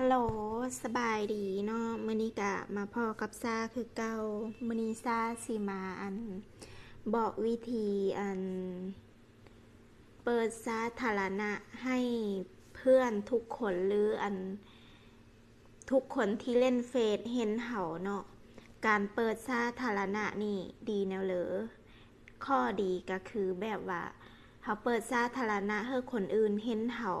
ฮัลโหลสบายดีเนาะมื้อนี้กะมาพ่อกับซาคือเก่ามื้อนี้ซาสิมาอัน บอกวิธีอัน เปิดสาธารณะให้เพื่อนทุกคนหรืออัน ทุกคนที่เล่นเฟซเห็นเห่าเนาะการเปิดสาธารณะนี่ดีแนวเหลอข้อดีก็คือแบบว่าเขาเปิดสาธารณะให้คนอื่นเห็นเห่า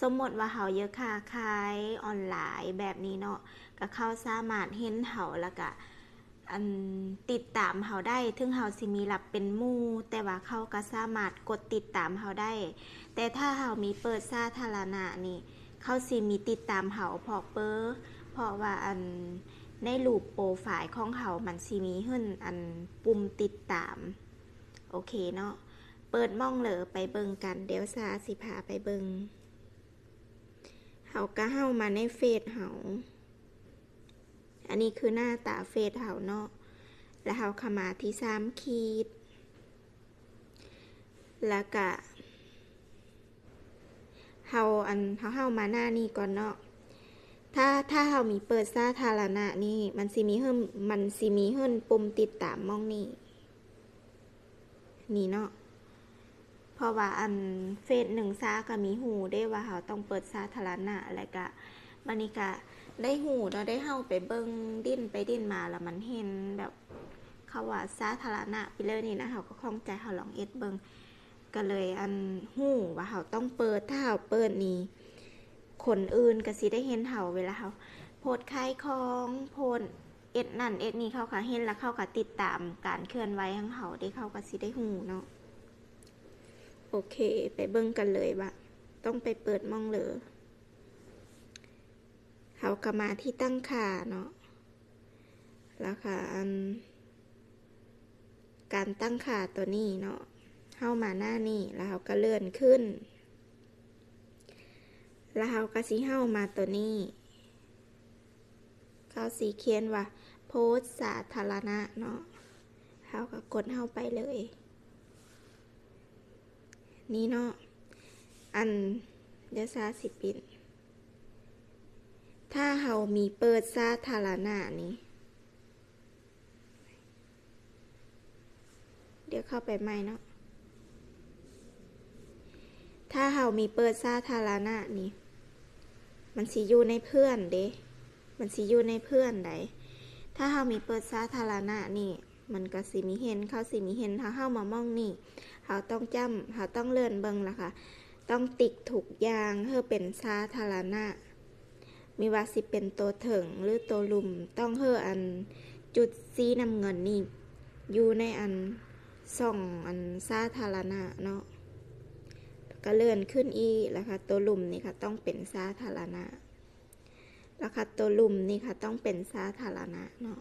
สมมติว่าเฮาเยอะค่าขายออนไลน์แบบนี้เนาะก็เข้าสามารถเห็นเฮาแล้วก็อันติดตามเฮาได้ ถึงเฮาสิมีหลับเป็นมู่แต่ว่าเขาก็สามารถกดติดตามเฮาได้ แต่ถ้าเฮามีเปิดสาธารณะนี่เขาสิมีติดตามเฮาเพอเปอเพราะว่าอันในรูปโปรไฟล์ของเฮามันสิมีขึ้นอันปุ่มติดตาม โอเคเนาะ เปิดม่องเหลอไปเบิงกัน เดี๋ยวซาสิพาไปเบิง เฮาก็เฮามาในเฟซเฮาอันนี้คือหน้าตาเฟซเฮาเนาะ แล้วเฮาเข้ามาที่สามขีด แล้วก็เฮาอันเฮาเฮามาหน้านี้ก่อนเนาะ ถ้าถ้าเฮามีเปิดสาธารณะนี่ มันสิมีเฮิ่มมันสิมีเฮิ่นปุ่มติดตามมองนี่ นี่เนาะ เพราะว่าอันเฟซหนึ่งซาก็มีหูได้ว่าเขาต้องเปิดสาธารณะอะไรกะมันนี่กะได้หูเราได้เข้าไปเบิ้งดิ้นไปดิ้นมาแล้วมันเห็นแบบเขาว่าสาธารณะไปเลยนี่นะเขาก็คล่องใจเขาลองเอ็ดเบิงก็เลยอันหูว่าเขาต้องเปิดถ้าเขาเปิดนี่คนอื่นก็สิได้เห็นเขาเวลาเขาโพดขายของโพดเอ็ดนั่นเอ็ดนี่เขาก็เห็นแล้วเขาก็ติดตามการเคลื่อนไหวของเขาได้เขาก็สิได้หูเนาะ อเค ไปเบิ่งกันเลยว่าต้องไปเปิดมองเหลอเขาก็มาที่ตั้งค่าเนาะแล้วค่ะอัน การตั้งค่าตัวนี้เนาะเข้ามาหน้านี่แล้วเขาก็เลื่อนขึ้น แล้วเขาก็สีเข้ามาตัวนี้เขาสีเขียนว่า โพสสาธารณะเนาะเขาก็กดเข้าไปเลย นี่เนาะ อันเดี๋ยวซาสิปิน ถ้าเฮามีเปิดสาธารณะนี่เดี๋ยวเข้าไปใหม่เนาะ ถ้าเฮามีเปิดสาธารณะนี่มันสิอยู่ในเพื่อนเด้ มันสิอยู่ในเพื่อนใดถ้าเฮามีเปิดสาธารณะนี่ มันก็สิมีเห็น เขาสิมีเห็นถ้าเฮามามองนี่ เขาต้องจำเขาต้องเลื่อนเบิงละค่ะ ต้องติกถูกยางเพื่อเป็นสาธารณะ มีว่าสิเป็นตัวถึงหรือตัวลุมต้องเพื่ออันจุดสีน้ำเงินนี่อยู่ในอันส่องอันสาธารณะเนาะก็เลื่อนขึ้นอีแล้วค่ะตัวลุมนี่ค่ะต้องเป็นสาธารณะแล้วค่ะตัวลุมนี่ค่ะต้องเป็นสาธารณะเนาะ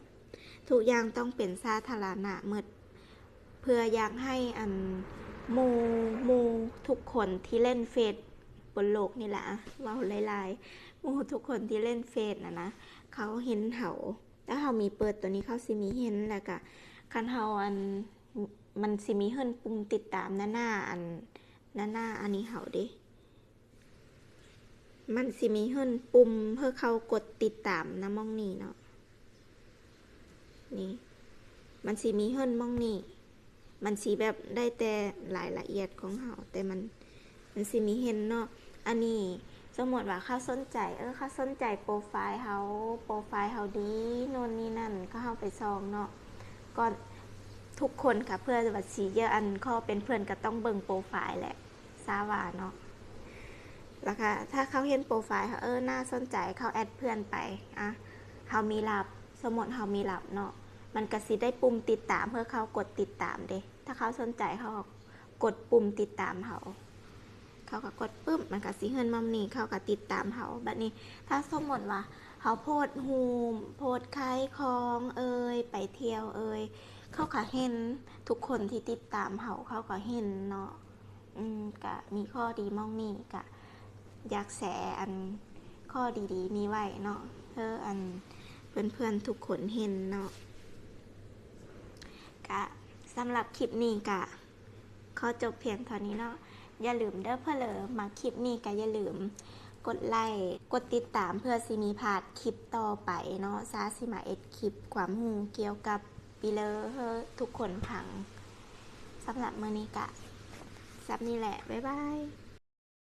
ทุกอย่างต้องเป็นสาธารณะเมื่อ พื่ออยากให้อันมูมูทุกคนที่เล่นเฟซบนโลกนี่แหละเว่าหลายๆมูทุกคนที่เล่นเฟซนะนะเขาเห็นเขาแล้วเขามีเปิดตัวนี้เขาสิมีเห็นแล้วก็คันเขาอันมันสิมีเฮิรนปุ่มติดตามหน้าหน้าอันหน้าหน้าอันนี้เขาเด้มันสิมีเฮิรนปุ่มเพื่อเขากดติดตามนะมองนี่เนาะนี่มันสิมีเฮิรนมองนี่ มันสีแบบได้แต่รายละเอียดของเขาแต่มันมันสิมีเห็นเนาะอันนี้สมมติว่าเขาสนใจ เออเขาสนใจโปรไฟล์เขาโปรไฟล์เขาดีโน่นนี่นั่นก็เข้าไปซองเนาะก่อนทุกคนค่ะเพื่อจะบัดสีเยอะอันข้อเป็นเพื่อนก็ต้องเบิ่งโปรไฟล์แหละซาวาเนาะแล้วค่ะถ้าเขาเห็นโปรไฟล์เขาเออน่าสนใจเขาแอดเพื่อนไปอะเขามีหลับสมมติเขามีหลับเนาะมันก็สิได้ปุ่มติดตามเพื่อเขากดติดตามเด้ ถ้าเขาสนใจเขาก็กดปุ่มติดตามเขาเขาก็กดปึ๊บมันก็สิเฮินมัมนี่เขาก็ติดตามเขาแบบนี้ ถ้าสมมติว่าเขาโพดฮูมโพดขายของเอ่ยไปเที่ยวเอ่ยเขาก็เห็นทุกคนที่ติดตามเขาเขาก็เห็นเนาะอืมกะมีข้อดีมองนี่กะอยากแสอันข้อดีๆ นี้ไว้เนาะเพื่ออันเพื่อนๆทุกคนเห็นเนาะกะ สำหรับคลิปนี้กะขอจบเพียงเท่านี้เนาะอย่าลืมเด้อเพื่อเลอมาคลิปนี้กะอย่าลืม กดไลค์กดติดตามเพื่อสิมีพลาดคลิปต่อไปเนาะซาสิมาเอ็ดคลิปความหูเกี่ยวกับปีเลอร์เฮอทุกคนพังสำหรับมือนี้กะซับนี่แหละ บ๊ายบาย